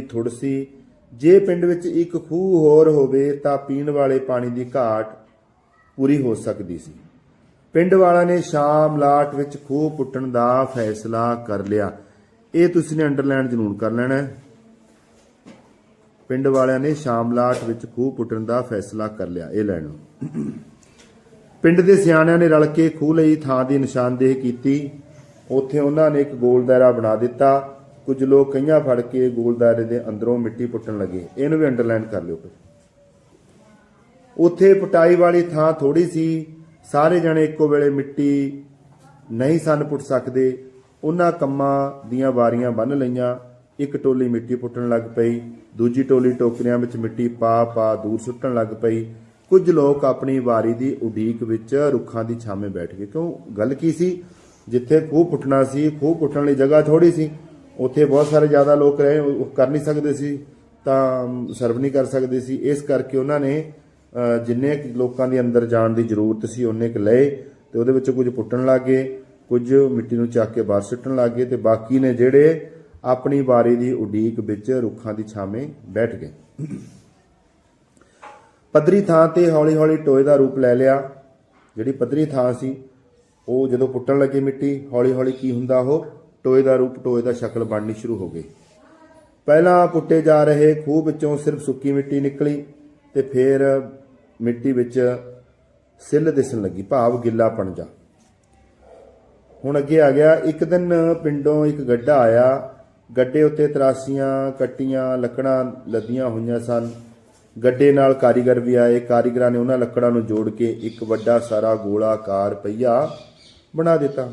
ਥੁੜਸੀ ਜੇ ਪਿੰਡ ਵਿੱਚ ਇੱਕ ਖੂਹ ਹੋਰ ਹੋਵੇ ਤਾਂ ਪੀਣ ਵਾਲੇ ਪਾਣੀ ਦੀ ਘਾਟ ਪੂਰੀ ਹੋ ਸਕਦੀ ਸੀ। ਪਿੰਡ ਵਾਲਿਆਂ ਨੇ ਸ਼ਾਮ ਲਾਟ ਵਿੱਚ ਖੂਹ ਪੁੱਟਣ ਦਾ ਫੈਸਲਾ ਕਰ ਲਿਆ। ਇਹ ਤੁਸੀਂ ਨੇ ਅੰਡਰਲਾਈਨ ਜ਼ਰੂਰ ਕਰ ਲੈਣਾ ਪਿੰਡ ਵਾਲਿਆਂ ਨੇ ਸ਼ਾਮ ਲਾਟ ਵਿੱਚ ਖੂਹ ਪੁੱਟਣ ਦਾ ਫੈਸਲਾ ਕਰ ਲਿਆ। ਇਹ ਲੈਣ ਲਓ। ਪਿੰਡ ਦੇ ਸਿਆਣਿਆਂ ਨੇ ਰਲ ਕੇ ਖੂਹ ਲਈ ਥਾਂ ਦੀ ਨਿਸ਼ਾਨਦੇਹੀ ਕੀਤੀ। ਉੱਥੇ ਉਹਨਾਂ ਨੇ ਇੱਕ ਗੋਲ ਦਾਇਰਾ ਬਣਾ ਦਿੱਤਾ। ਕੁਝ ਲੋਕ ਕਈਆਂ ਫੜ ਕੇ ਗੋਲ ਦਾਇਰੇ ਦੇ ਅੰਦਰੋਂ ਮਿੱਟੀ ਪੁੱਟਣ ਲੱਗੇ। ਇਹਨੂੰ ਵੀ ਅੰਡਰਲਾਈਨ ਕਰ ਲਿਓ ਉੱਥੇ ਪਟਾਈ ਵਾਲੀ ਥਾਂ ਥੋੜੀ ਸੀ। ਸਾਰੇ ਜਣੇ ਇੱਕੋ ਵੇਲੇ ਮਿੱਟੀ ਨਹੀਂ ਸਨ ਪੁੱਟ ਸਕਦੇ। ਉਹਨਾਂ ਕੰਮਾਂ ਦੀਆਂ ਵਾਰੀਆਂ ਬੰਨ ਲਈਆਂ। ਇੱਕ ਟੋਲੀ ਮਿੱਟੀ ਪੁੱਟਣ ਲੱਗ ਪਈ। ਦੂਜੀ ਟੋਲੀ ਟੋਕਰੀਆਂ ਵਿੱਚ ਮਿੱਟੀ ਪਾ ਪਾ ਦੂਰ ਸੁੱਟਣ ਲੱਗ ਪਈ। ਕੁਝ ਲੋਕ ਆਪਣੀ ਵਾਰੀ ਦੀ ਉਡੀਕ ਵਿੱਚ ਰੁੱਖਾਂ ਦੀ ਛਾਵੇਂ ਬੈਠ ਗਏ। ਕਿਉਂ? ਗੱਲ ਕੀ ਸੀ? ਜਿੱਥੇ ਖੂਹ ਪੁੱਟਣਾ ਸੀ, ਖੂਹ ਪੁੱਟਣ ਲਈ ਜਗ੍ਹਾ ਥੋੜੀ ਸੀ। ਉੱਥੇ ਬਹੁਤ ਸਾਰੇ ਜ਼ਿਆਦਾ ਲੋਕ ਰਹੇ, ਉਹ ਕਰ ਨਹੀਂ ਸਕਦੇ ਸੀ, ਤਾਂ ਸਰਵ ਨਹੀਂ ਕਰ ਸਕਦੇ ਸੀ। ਇਸ ਕਰਕੇ ਉਹਨਾਂ ਨੇ ਜਿੰਨੇ ਕੁ ਲੋਕਾਂ ਦੇ ਅੰਦਰ ਜਾਣ ਦੀ ਜ਼ਰੂਰਤ ਸੀ, ਉਹਨੇ ਕੁ ਲਏ ਤੇ ਉਹਦੇ ਵਿੱਚ ਕੁਝ ਪੁੱਟਣ ਲੱਗੇ, ਕੁਝ ਮਿੱਟੀ ਨੂੰ ਚੱਕ ਕੇ ਬਾਹਰ ਸੁੱਟਣ ਲੱਗੇ ਤੇ ਬਾਕੀ ਨੇ ਜਿਹੜੇ ਆਪਣੀ ਵਾਰੀ ਦੀ ਉਡੀਕ ਵਿੱਚ ਰੁੱਖਾਂ ਦੀ ਛਾਵੇਂ ਬੈਠ ਗਏ। ਪੱਧਰੀ ਥਾਂ ਤੇ ਹੌਲੀ-ਹੌਲੀ ਟੋਏ ਦਾ ਰੂਪ ਲੈ ਲਿਆ। ਜਿਹੜੀ ਪੱਧਰੀ ਥਾਂ ਸੀ, ਉਹ ਜਦੋਂ ਪੁੱਟਣ ਲੱਗੇ ਮਿੱਟੀ, ਹੌਲੀ-ਹੌਲੀ ਕੀ ਹੁੰਦਾ ਉਹ ਟੋਏ ਦਾ ਰੂਪ, ਟੋਏ ਦਾ ਸ਼ਕਲ ਬਣਨੀ ਸ਼ੁਰੂ ਹੋ ਗਈ। ਪਹਿਲਾਂ ਪੁੱਟੇ ਜਾ ਰਹੇ ਖੂਹ ਵਿੱਚੋਂ ਸਿਰਫ ਸੁੱਕੀ ਮਿੱਟੀ ਨਿਕਲੀ ਤੇ ਫਿਰ ਮਿੱਟੀ ਵਿੱਚ ਸਿੱਲ ਦਿਸਣ ਲੱਗੀ, ਭਾਵ ਗਿੱਲਾਪਣ ਜਾ। ਹੁਣ ਅੱਗੇ ਆ ਗਿਆ, ਇੱਕ ਦਿਨ ਪਿੰਡੋਂ ਇੱਕ ਗੱਡਾ ਆਇਆ। ਗੱਡੇ ਉੱਤੇ ਤਰਾਸੀਆਂ, ਕੱਟੀਆਂ, ਲੱਕੜਾਂ ਲੱਦੀਆਂ ਹੋਈਆਂ ਸਨ। ਗੱਡੇ ਨਾਲ ਕਾਰੀਗਰ ਵੀ ਆਏ। ਕਾਰੀਗਰਾਂ ਨੇ ਉਹਨਾਂ ਲੱਕੜਾਂ ਨੂੰ ਜੋੜ ਕੇ ਇੱਕ ਵੱਡਾ ਸਾਰਾ ਗੋਲਾਕਾਰ ਪਹੀਆ ਬਣਾ ਦਿੱਤਾ।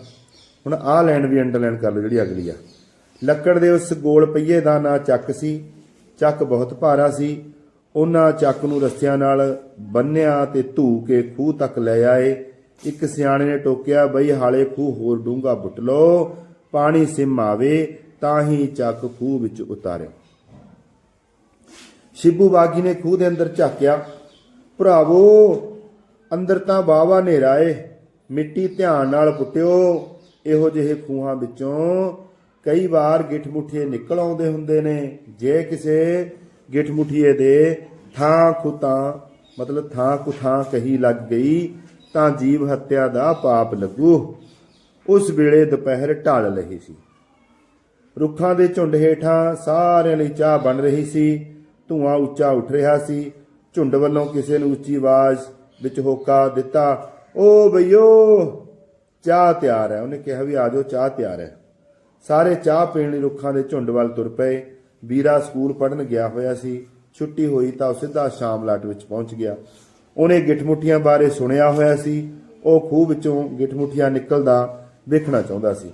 ਹੁਣ ਆਹ ਲਾਈਨ ਵੀ ਅੰਡਰਲਾਈਨ ਕਰ ਲਓ ਜਿਹੜੀ ਅਗਲੀ ਆ। ਲੱਕੜ ਦੇ ਉਸ ਗੋਲ ਪਹੀਏ ਦਾ ਨਾਂ ਚੱਕ ਸੀ, ਚੱਕ ਬਹੁਤ ਭਾਰਾ ਸੀ। ਉਹਨਾਂ ਚੱਕ ਨੂੰ ਰੱਸਿਆਂ ਨਾਲ ਬੰਨਿਆ ਤੇ ਧੂ ਕੇ ਖੂਹ ਤੱਕ ਲੈ ਆਏ। ਇੱਕ ਸਿਆਣੇ ਨੇ ਟੋਕਿਆ, ਬਈ ਹਾਲੇ ਖੂਹ ਹੋਰ ਡੂੰਘਾ ਬੁੱਟ ਲੋ ਪਾਣੀ ਸਿਮ ਆਵੇ, ਤਾਂ ਹੀ ਚੱਕ ਖੂਹ ਵਿੱਚ ਉਤਾਰਿਓ। ਸ਼ਿਬੂ ਬਾਗੀ ਨੇ ਖੂਹ ਦੇ ਅੰਦਰ ਝਾਕਿਆ, ਭਰਾਵੋ, ਅੰਦਰ ਤਾਂ ਬਾਵਾ ਹਨੇਰਾ ਏ, ਮਿੱਟੀ ਧਿਆਨ ਨਾਲ ਪੁੱਟਿਓ ਇਹੋ ਜਿਹੇ ਖੂਹਾਂ ਵਿੱਚੋਂ ਕਈ ਵਾਰ ਗਿੱਠ ਮੁੱਠੀਏ ਨਿਕਲ ਆਉਂਦੇ ਹੁੰਦੇ ਨੇ। ਜੇ ਕਿਸੇ ਗਿੱਠ ਮੁੱਠੀਏ ਦੇ ਥਾਂ ਖੁਤਾਂ, ਮਤਲਬ ਥਾਂ ਕੁਥਾਂ ਕਹੀ ਲੱਗ ਗਈ, ਤਾਂ ਜੀਵ ਹੱਤਿਆ ਦਾ ਪਾਪ ਲੱਗੂ। ਉਸ ਵੇਲੇ ਦੁਪਹਿਰ ਢਲ ਰਹੀ ਸੀ। ਰੁੱਖਾਂ ਦੇ ਝੁੰਡ ਹੇਠਾਂ ਸਾਰਿਆਂ ਲਈ ਚਾਹ ਬਣ ਰਹੀ ਸੀ। ਧੂਆਂ ਉੱਚਾ ਉੱਠ ਰਿਹਾ ਸੀ। ਝੁੰਡ ਵੱਲੋਂ ਕਿਸੇ ਨੂੰ ਉੱਚੀ ਆਵਾਜ਼ ਵਿੱਚ ਹੋਕਾ ਦਿੱਤਾ, ਓ ਬਈਓ ਚਾਹ ਤਿਆਰ ਹੈ। ਉਹਨੇ ਕਿਹਾ ਵੀ ਆ ਜਾਓ, ਚਾਹ ਤਿਆਰ ਹੈ। ਸਾਰੇ ਚਾਹ ਪੀਣ ਲਈ ਰੁੱਖਾਂ ਦੇ ਝੁੰਡ ਵੱਲ ਤੁਰ ਪਏ। ਵੀਰਾ ਸਕੂਲ ਪੜਨ ਗਿਆ ਹੋਇਆ ਸੀ। ਛੁੱਟੀ ਹੋਈ ਤਾਂ ਉਹ ਸਿੱਧਾ ਸ਼ਾਮ ਲਾਟ ਵਿੱਚ ਪਹੁੰਚ ਗਿਆ। ਉਹਨੇ ਗਿੱਠਮੁੱਠੀਆਂ ਬਾਰੇ ਸੁਣਿਆ ਹੋਇਆ ਸੀ। ਉਹ ਖੂਹ ਵਿੱਚੋਂ ਗਿੱਠਮੁੱਠੀਆਂ ਨਿਕਲਦਾ ਵੇਖਣਾ ਚਾਹੁੰਦਾ ਸੀ।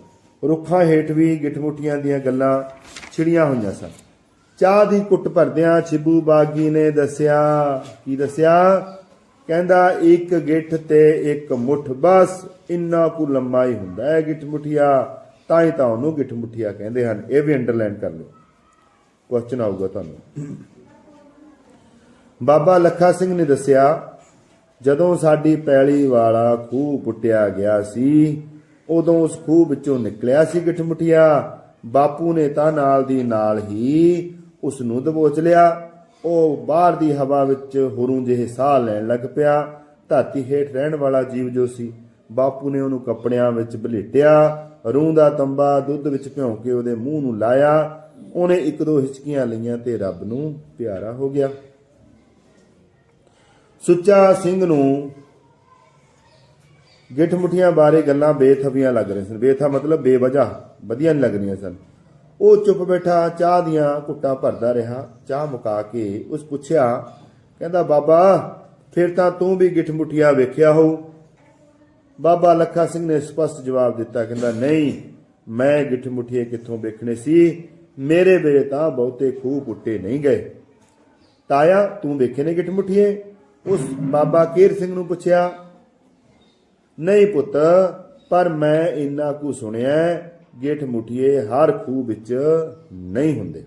ਰੁੱਖਾਂ ਹੇਠ ਵੀ ਗਿੱਠਮੁੱਠੀਆਂ ਦੀਆਂ ਗੱਲਾਂ ਛਿੜੀਆਂ ਹੋਈਆਂ ਸਨ। ਚਾਹ ਦੀ ਕੁੱਟ ਭਰਦਿਆਂ ਛਿਬੂ ਬਾਗੀ ਨੇ ਦੱਸਿਆ, ਕੀ ਦੱਸਿਆ? ਕਹਿੰਦਾ, ਇੱਕ ਗਿੱਠ ਤੇ ਇੱਕ ਮੁੱਠ, ਬਸ ਇੰਨਾ ਕੁ ਲੰਮਾ ਹੀ ਹੁੰਦਾ ਹੈ ਗਿੱਠ ਮੁੱਠੀਆ। ਤਾਂ ਹੀ ਤਾਂ ਉਹਨੂੰ ਗਿੱਠ ਮੁੱਠੀਆ ਕਹਿੰਦੇ ਹਨ। ਇਹ ਵੀ ਅੰਡਰਲਾਈਨ ਕਰ ਲਓ। ਕੁਐਸਚਨ ਆਊਗਾ ਤੁਹਾਨੂੰ। ਬਾਬਾ ਲੱਖਾ ਸਿੰਘ ਨੇ ਦੱਸਿਆ, ਜਦੋਂ ਸਾਡੀ ਪੈਲੀ ਵਾਲਾ ਖੂਹ ਪੁੱਟਿਆ ਗਿਆ ਸੀ, ਉਦੋਂ ਉਸ ਖੂਹ ਵਿੱਚੋਂ ਨਿਕਲਿਆ ਸੀ ਗਿੱਠ ਮੁੱਠੀਆ। ਬਾਪੂ ਨੇ ਤਾਂ ਨਾਲ ਦੀ ਨਾਲ ਹੀ ਉਸ ਨੂੰ ਦਬੋਚ ਲਿਆ। ਉਹ ਬਾਹਰ ਦੀ ਹਵਾ ਵਿੱਚ ਹੁਰੂ ਜਿਹੇ ਸਾਹ ਲੈਣ ਲੱਗ ਪਿਆ। ਧਰਤੀ ਹੇਠ ਰਹਿਣ ਵਾਲਾ ਜੀਵ ਜੋ ਸੀ, ਬਾਪੂ ਨੇ ਉਹਨੂੰ ਕੱਪੜਿਆਂ ਵਿੱਚ ਬਲੇਟਿਆ ਰੂਹ ਦਾ ਤੰਬਾ ਦੁੱਧ ਵਿੱਚ ਭਿਉਂ ਕੇ ਉਹਦੇ ਮੂੰਹ ਨੂੰ ਲਾਇਆ। ਉਹਨੇ ਇੱਕ ਦੋ ਹਿਚਕੀਆਂ ਲਈਆਂ ਤੇ ਰੱਬ ਨੂੰ ਪਿਆਰਾ ਹੋ ਗਿਆ। ਸੁੱਚਾ ਸਿੰਘ ਨੂੰ ਗਿੱਠ ਮੁੱਠੀਆਂ ਬਾਰੇ ਗੱਲਾਂ ਬੇਥਵੀਆਂ ਲੱਗ ਰਹੀਆਂ ਸਨ। ਬੇਥਾ ਮਤਲਬ ਬੇਵਜ੍ਹਾ, ਵਧੀਆ ਨਹੀਂ ਲੱਗ ਰਹੀਆਂ ਸਨ। ਉਹ ਚੁੱਪ ਬੈਠਾ ਚਾਹ ਦੀਆਂ ਘੁੱਟਾਂ ਭਰਦਾ ਰਿਹਾ। ਚਾਹ ਮੁਕਾ ਕੇ ਉਸ ਪੁੱਛਿਆ, ਕਹਿੰਦਾ, ਬਾਬਾ, ਫਿਰ ਤਾਂ ਤੂੰ ਵੀ ਗਿੱਠ ਮੁੱਠੀਆਂ ਵੇਖਿਆ ਹੋ ਬਾਬਾ ਲੱਖਾ ਸਿੰਘ ਨੇ ਸਪਸ਼ਟ ਜਵਾਬ ਦਿੱਤਾ, ਕਹਿੰਦਾ, ਨਹੀਂ, ਮੈਂ ਗਿੱਠ ਮੁੱਠੀਏ ਕਿੱਥੋਂ ਵੇਖਣੇ ਸੀ? ਮੇਰੇ ਵੇਲੇ ਤਾਂ ਬਹੁਤੇ ਖੂਹ ਪੁੱਟੇ ਨਹੀਂ ਗਏ। ਤਾਇਆ, ਤੂੰ ਵੇਖੇ ਨੇ ਗਿੱਠ ਮੁੱਠੀਏ ਉਸ ਬਾਬਾ ਕੇਰ ਸਿੰਘ ਨੂੰ ਪੁੱਛਿਆ, ਨਹੀਂ ਪੁੱਤ, ਪਰ ਮੈਂ ਇੰਨਾ ਕੁ ਸੁਣਿਆ ਗਿੱਠ ਮੁਠੀਏ ਹਰ ਖੂਹ ਵਿੱਚ ਨਹੀਂ ਹੁੰਦੇ।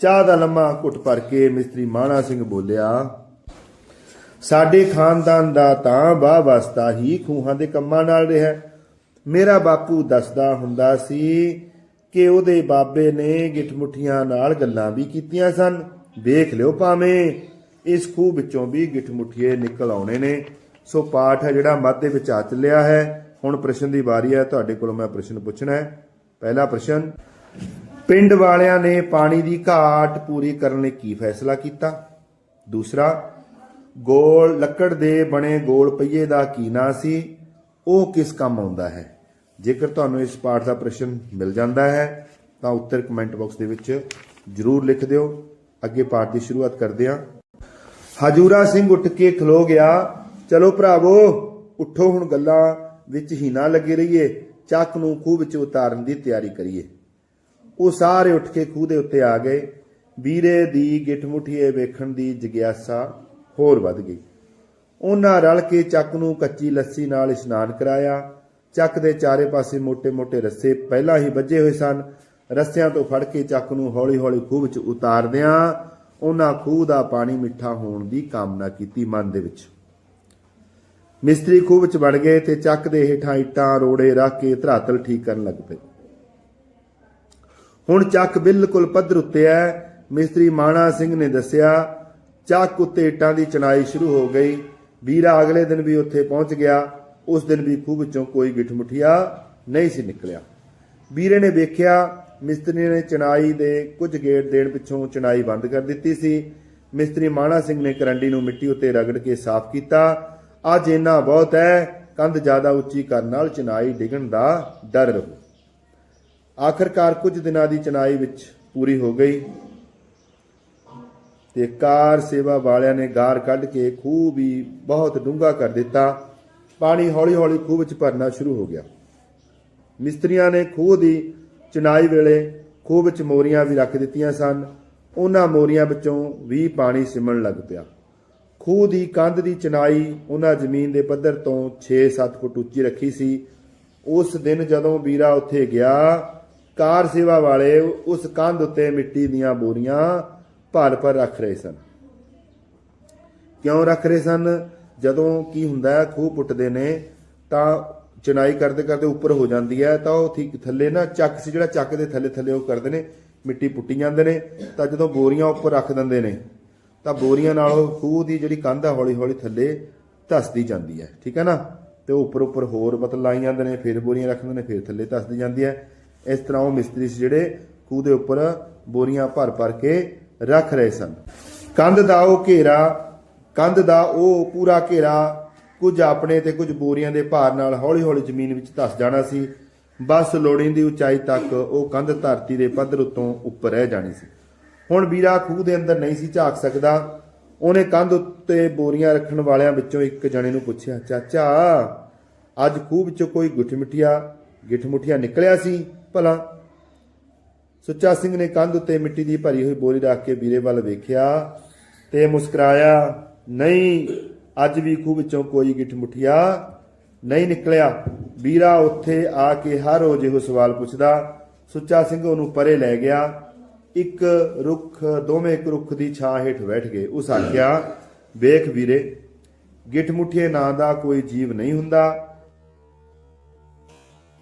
ਚਾਹ ਦਾ ਲੰਮਾ ਘੁੱਟ ਭਰ ਕੇ ਮਿਸਤਰੀ ਮਾਣਾ ਸਿੰਘ ਬੋਲਿਆ, ਸਾਡੇ ਖਾਨਦਾਨ ਦਾ ਤਾਂ ਬਾਹ ਵਸਤਾ ਹੀ ਖੂਹਾਂ ਦੇ ਕੰਮਾਂ ਨਾਲ ਰਿਹਾ। ਮੇਰਾ ਬਾਪੂ ਦੱਸਦਾ ਹੁੰਦਾ ਸੀ ਕਿ ਉਹਦੇ ਬਾਬੇ ਨੇ ਗਿਠਮੁੱਠੀਆਂ ਨਾਲ ਗੱਲਾਂ ਵੀ ਕੀਤੀਆਂ ਸਨ। ਵੇਖ ਲਿਓ ਭਾਵੇਂ ਇਸ ਖੂਹ ਵਿੱਚੋਂ ਵੀ ਗਿਠਮੁੱਠੀਏ ਨਿਕਲ ਆਉਣੇ ਨੇ। ਸੋ ਪਾਠ ਹੈ ਜਿਹੜਾ ਮੱਧ ਦੇ ਵਿੱਚ ਆ ਚੱਲਿਆ ਹੈ। ਹੁਣ ਪ੍ਰਸ਼ਨ ਦੀ ਵਾਰੀ ਹੈ। ਤੁਹਾਡੇ ਕੋਲੋਂ ਮੈਂ ਪ੍ਰਸ਼ਨ ਪੁੱਛਣਾ ਹੈ। ਪਹਿਲਾ ਪ੍ਰਸ਼ਨ, ਪਿੰਡ ਵਾਲਿਆਂ ਨੇ ਪਾਣੀ ਦੀ ਘਾਟ ਪੂਰੀ ਕਰਨ ਲਈ ਕੀ ਫੈਸਲਾ ਕੀਤਾ? ਦੂਸਰਾ, ਗੋਲ ਲੱਕੜ ਦੇ ਬਣੇ ਗੋਲ ਪਹੀਏ ਦਾ ਕੀ ਨਾਂ ਸੀ? ਉਹ ਕਿਸ ਕੰਮ ਆਉਂਦਾ ਹੈ? ਜੇਕਰ ਤੁਹਾਨੂੰ ਇਸ ਪਾਠ ਦਾ ਪ੍ਰਸ਼ਨ ਮਿਲ ਜਾਂਦਾ ਹੈ, ਤਾਂ ਉੱਤਰ ਕਮੈਂਟ ਬਾਕਸ ਦੇ ਵਿੱਚ ਜਰੂਰ ਲਿਖ ਦਿਓ। ਅੱਗੇ ਪਾਠ ਦੀ ਸ਼ੁਰੂਆਤ ਕਰਦੇ ਹਾਂ। ਹਜੂਰਾ ਸਿੰਘ ਉੱਠ ਕੇ ਖਲੋ ਗਿਆ। ਚਲੋ ਭਰਾਵੋ, ਉੱਠੋ ਹੁਣ ਗੱਲਾਂ ਵਿੱਚ ਹੀ ਨਾ ਲੱਗੇ ਰਹੀਏ, ਚੱਕ ਨੂੰ ਖੂਹ ਵਿੱਚ ਉਤਾਰਨ ਦੀ ਤਿਆਰੀ ਕਰੀਏ। ਉਹ ਸਾਰੇ ਉੱਠ ਕੇ ਖੂਹ ਦੇ ਉੱਤੇ ਆ ਗਏ। ਵੀਰੇ ਦੀ ਗਿਟਮੁਠੀਏ ਵੇਖਣ ਦੀ ਜਗਿਆਸਾ ਹੋਰ ਵੱਧ ਗਈ। ਉਹਨਾਂ ਰਲ ਕੇ ਚੱਕ ਨੂੰ ਕੱਚੀ ਲੱਸੀ ਨਾਲ ਇਸ਼ਨਾਨ ਕਰਾਇਆ। ਚੱਕ ਦੇ ਚਾਰੇ ਪਾਸੇ ਮੋٹے-ਮੋٹے ਰੱਸੇ ਪਹਿਲਾਂ ਹੀ ਵੱਜੇ ਹੋਏ ਸਨ। ਰੱਸਿਆਂ ਤੋਂ ਫੜ ਕੇ ਚੱਕ ਨੂੰ ਹੌਲੀ-ਹੌਲੀ ਖੂਹ ਵਿੱਚ ਉਤਾਰਦਿਆਂ ਉਹਨਾਂ ਖੂਹ ਦਾ ਪਾਣੀ ਮਿੱਠਾ ਹੋਣ ਦੀ ਕਾਮਨਾ ਕੀਤੀ ਮਨ ਦੇ ਵਿੱਚ। ਮਿਸਤਰੀ ਖੂਹ ਵਿੱਚ ਵੜ ਗਏ ਤੇ ਚੱਕ ਦੇ ਹੇਠਾਂ ਇੱਟਾਂ, ਰੋੜੇ ਰੱਖ ਕੇ ਧਰਾਤਲ ਠੀਕ ਕਰਨ ਲੱਗ ਪਏ। ਹੁਣ ਚੱਕ ਬਿਲਕੁਲ ਪੱਧਰ ਉੱਤੇ ਹੈ। ਮਿਸਤਰੀ ਮਾਣਾ ਸਿੰਘ ਨੇ ਦੱਸਿਆ, ਚੱਕ ਉੱਤੇ ਇੱਟਾਂ ਦੀ ਚਣਾਈ ਸ਼ੁਰੂ ਹੋ ਗਈ। ਵੀਰਾ ਅਗਲੇ ਦਿਨ ਵੀ ਉੱਥੇ ਪਹੁੰਚ ਗਿਆ। ਉਸ ਦਿਨ ਵੀ ਖੂਹ ਵਿੱਚੋਂ ਕੋਈ ਗਿਠਮੁਠੀਆ ਨਹੀਂ ਸੀ ਨਿਕਲਿਆ। ਵੀਰੇ ਨੇ ਵੇਖਿਆ, ਮਿਸਤਰੀ ਨੇ ਚਣਾਈ ਦੇ ਕੁਝ ਗੇੜ ਦੇਣ ਪਿੱਛੋਂ ਚਣਾਈ ਬੰਦ ਕਰ ਦਿੱਤੀ ਸੀ। ਮਿਸਤਰੀ ਮਾਣਾ ਸਿੰਘ ਨੇ ਕਰੰਡੀ ਨੂੰ ਮਿੱਟੀ ਉੱਤੇ ਰਗੜ ਕੇ ਸਾਫ਼ ਕੀਤਾ। ਅੱਜ ਇੰਨਾ ਬਹੁਤ ਹੈ, ਕੰਧ ਜ਼ਿਆਦਾ ਉੱਚੀ ਕਰਨ ਨਾਲ ਚਨਾਈ ਡਿੱਗਣ ਦਾ ਡਰ ਰਹੂ। ਆਖਰਕਾਰ ਕੁਝ ਦਿਨਾਂ ਦੀ ਚਨਾਈ ਵਿੱਚ ਪੂਰੀ ਹੋ ਗਈ। ਤੇ ਕਾਰ ਸੇਵਾ ਵਾਲਿਆਂ ਨੇ ਗਾਰ ਕੱਢ ਕੇ ਖੂਹ ਵੀ ਬਹੁਤ ਡੂੰਘਾ ਕਰ ਦਿੱਤਾ। ਪਾਣੀ ਹੌਲੀ-ਹੌਲੀ ਖੂਹ ਵਿੱਚ ਭਰਨਾ ਸ਼ੁਰੂ ਹੋ ਗਿਆ। ਮਿਸਤਰੀਆਂ ਨੇ ਖੂਹ ਦੀ ਚਨਾਈ ਵੇਲੇ ਖੂਹ ਵਿੱਚ ਮੋਰੀਆਂ ਵੀ ਰੱਖ ਦਿੱਤੀਆਂ ਸਨ। ਉਹਨਾਂ ਮੋਰੀਆਂ ਵਿੱਚੋਂ ਵੀ ਪਾਣੀ ਸਿਮਣ ਲੱਗ ਪਿਆ। ਖੂਹ ਦੀ ਕੰਧ ਦੀ ਚਨਾਈ ਉਹਨਾਂ ਜ਼ਮੀਨ ਦੇ ਪੱਧਰ ਤੋਂ 6-7 ਫੁੱਟ ਉੱਚੀ ਰੱਖੀ ਸੀ। ਉਸ ਦਿਨ ਜਦੋਂ ਵੀਰਾ ਉੱਥੇ ਗਿਆ, ਕਾਰ ਸੇਵਾ ਵਾਲੇ ਉਸ ਕੰਧ ਉੱਤੇ ਮਿੱਟੀ ਦੀਆਂ ਬੋਰੀਆਂ ਭਰ ਭਰ ਰੱਖ ਰਹੇ ਸਨ। ਕਿਉਂ ਰੱਖ ਰਹੇ ਸਨ? ਜਦੋਂ ਕੀ ਹੁੰਦਾ ਹੈ, ਖੂਹ ਪੁੱਟਦੇ ਨੇ ਤਾਂ ਚਨਾਈ ਕਰਦੇ ਕਰਦੇ ਉੱਪਰ ਹੋ ਜਾਂਦੀ ਹੈ, ਤਾਂ ਉਹ ਠੀਕ ਥੱਲੇ ਨਾ ਚੱਕ ਸੀ, ਜਿਹੜਾ ਚੱਕ ਦੇ ਥੱਲੇ ਥੱਲੇ ਉਹ ਕਰਦੇ ਨੇ, ਮਿੱਟੀ ਪੁੱਟੀ ਜਾਂਦੇ ਨੇ, ਤਾਂ ਜਦੋਂ ਬੋਰੀਆਂ ਉੱਪਰ ਰੱਖ ਦਿੰਦੇ ਨੇ ਤਾਂ ਬੋਰੀਆਂ ਨਾਲ ਉਹ ਖੂਹ ਦੀ ਜਿਹੜੀ ਕੰਧ ਆ ਹੌਲੀ ਹੌਲੀ ਥੱਲੇ ਧਸਦੀ ਜਾਂਦੀ ਹੈ। ਠੀਕ ਹੈ ਨਾ? ਤੇ ਉੱਪਰ ਉੱਪਰ ਹੋਰ ਮਤਲਬ ਲਾਈ ਜਾਂਦੇ ਨੇ, ਫਿਰ ਬੋਰੀਆਂ ਰੱਖ ਦਿੰਦੇ ਨੇ, ਫਿਰ ਥੱਲੇ ਧਸਦੀ ਜਾਂਦੀ ਹੈ। ਇਸ ਤਰ੍ਹਾਂ ਉਹ ਮਿਸਤਰੀ ਸੀ ਜਿਹੜੇ ਖੂਹ ਦੇ ਉੱਪਰ ਬੋਰੀਆਂ ਭਰ ਭਰ ਕੇ ਰੱਖ ਰਹੇ ਸਨ। ਕੰਧ ਦਾ ਉਹ ਘੇਰਾ, ਕੰਧ ਦਾ ਉਹ ਪੂਰਾ ਘੇਰਾ, ਕੁਝ ਆਪਣੇ ਤੇ ਕੁਝ ਬੋਰੀਆਂ ਦੇ ਭਾਰ ਨਾਲ ਹੌਲੀ-ਹੌਲੀ ਜ਼ਮੀਨ ਵਿੱਚ ਧਸ ਜਾਣਾ ਸੀ। ਬਸ ਲੋੜੀਂਦੀ ਉਚਾਈ ਤੱਕ ਉਹ ਕੰਧ ਧਰਤੀ ਦੇ ਪੱਧਰ ਉੱਤੋਂ ਉੱਪਰ ਰਹਿ ਜਾਣੀ ਸੀ। ਹੁਣ ਵੀਰਾ ਖੂਹ ਦੇ ਅੰਦਰ ਨਹੀਂ ਸੀ ਝਾਕ ਸਕਦਾ। ਉਹਨੇ ਕੰਧ ਉੱਤੇ ਬੋਰੀਆਂ ਰੱਖਣ ਵਾਲਿਆਂ ਵਿੱਚੋਂ ਇੱਕ ਜਣੇ ਨੂੰ ਪੁੱਛਿਆ, ਚਾਚਾ, ਅੱਜ ਖੂਹ ਵਿੱਚੋਂ ਕੋਈ ਗੁੱਠਮਿੱਠੀਆ, ਗਿੱਠਮੁੱਠੀਆ ਨਿਕਲਿਆ ਸੀ? ਭਲਾ? ਸੁੱਚਾ ਸਿੰਘ ਨੇ ਕੰਧ ਉੱਤੇ ਮਿੱਟੀ ਦੀ ਭਰੀ ਹੋਈ ਬੋਰੀ ਰੱਖ ਕੇ ਵੀਰੇ ਵੱਲ ਵੇਖਿਆ ਤੇ ਮੁਸਕਰਾਇਆ, ਨਹੀਂ, ਅੱਜ ਵੀ ਖੂਹ ਵਿੱਚੋਂ ਕੋਈ ਗਿੱਠ ਮੁੱਠੀਆ ਨਹੀਂ ਨਿਕਲਿਆ। ਵੀਰਾ ਉੱਥੇ ਆ ਕੇ ਹਰ ਰੋਜ਼ ਇਹੋ ਸਵਾਲ ਪੁੱਛਦਾ। ਸੁੱਚਾ ਸਿੰਘ ਉਹਨੂੰ ਪਰੇ ਲੈ ਗਿਆ। ਇੱਕ ਰੁੱਖ, ਦੋਵੇਂ ਇੱਕ ਰੁੱਖ ਦੀ ਛਾਂ ਹੇਠ ਬੈਠ ਗਏ। ਉਸ ਆਖਿਆ, ਵੇਖ ਵੀਰੇ ਗਿੱਠ ਮੁੱਠੀਏ ਨਾਂ ਦਾ ਕੋਈ ਜੀਵ ਨਹੀਂ ਹੁੰਦਾ।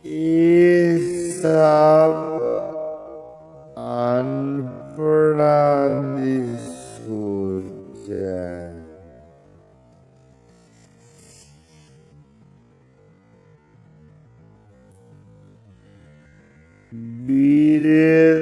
ਇਹ ਸਭ ਅਨਪੜ੍ਹਾਂ ਦੀ ਸੋਚ ਹੈ ਵੀਰੇ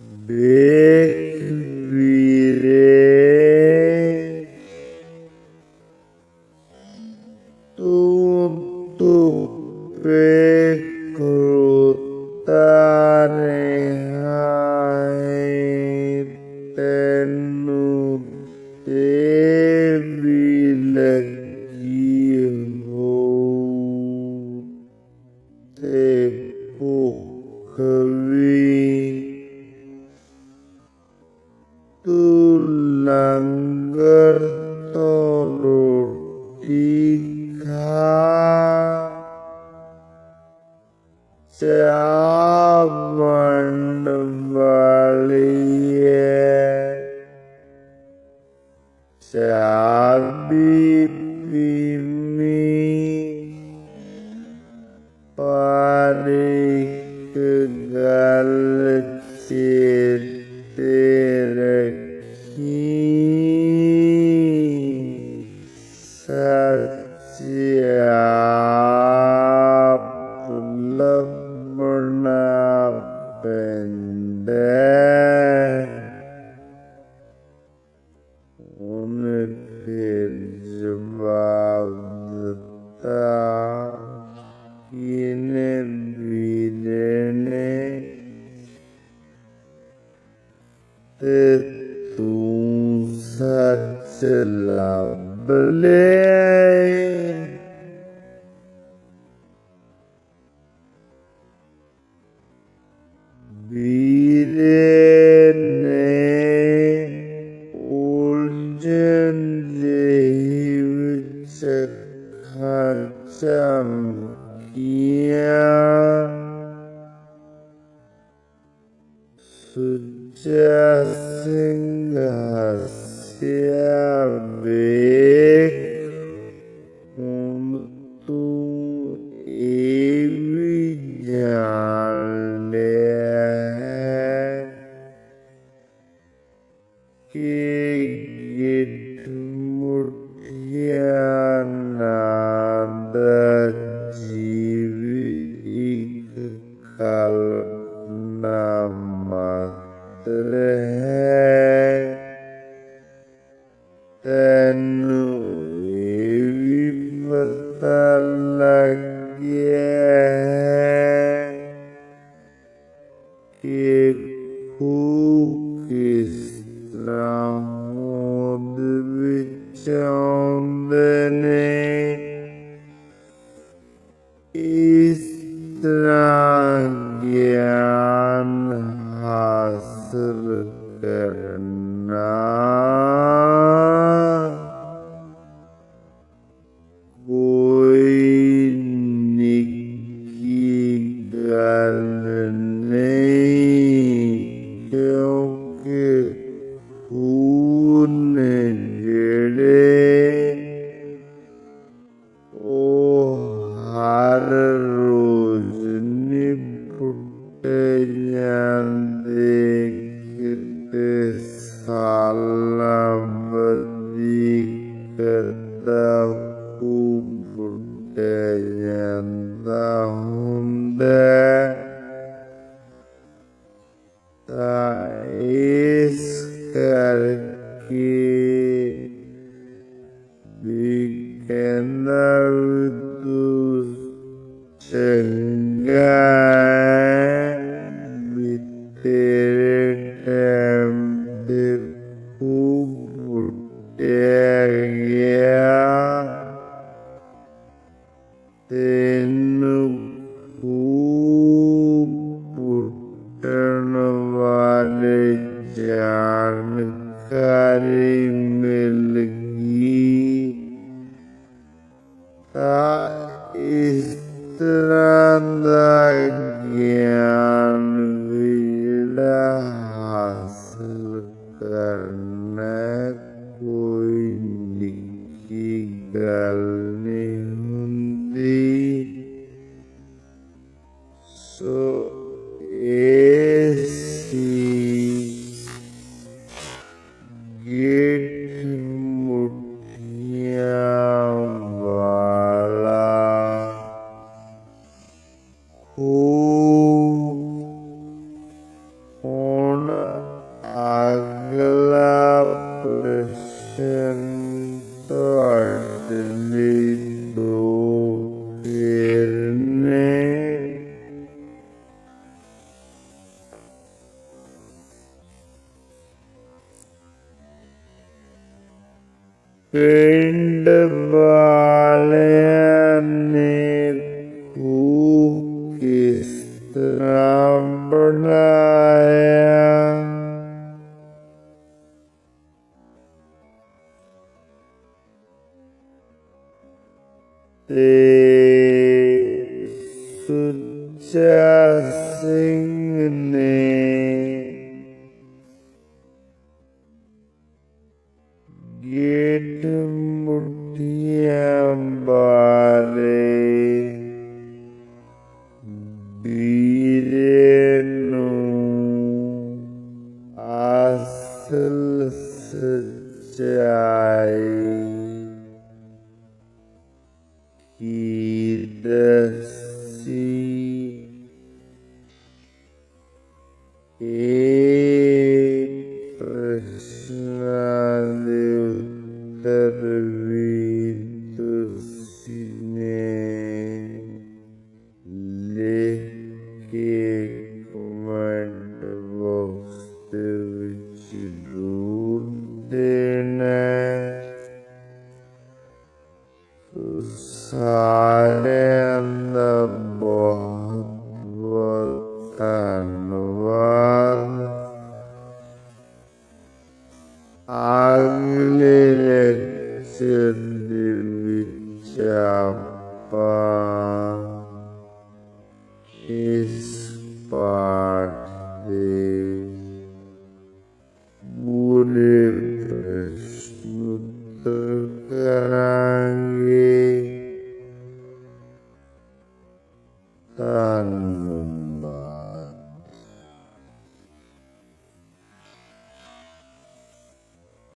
ਵੇਖ Nangger Toro still uh, believe. لگے and the So, yeah. வேண்டவாளே ਅਗਲੇ